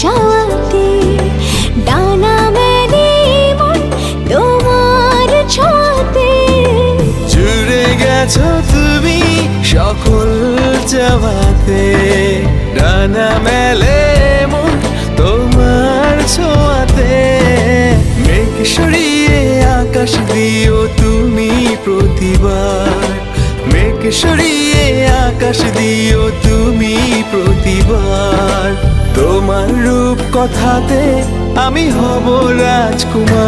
চাওয়াতে ডানা মেলে মন তোমার ছোঁয়াতে জুড়ে গেছো তুমি সকল চাওয়াতে ডানা মেলে মন তোমার ছোঁয়াতে। মেঘ সরিয়ে আকাশ দিও তুমি প্রতিবার। মেঘ সরিয়ে আকাশ দিও তুমি প্রতিবার। তোমার রূপ কথাতে আমি হব রাজকুমার।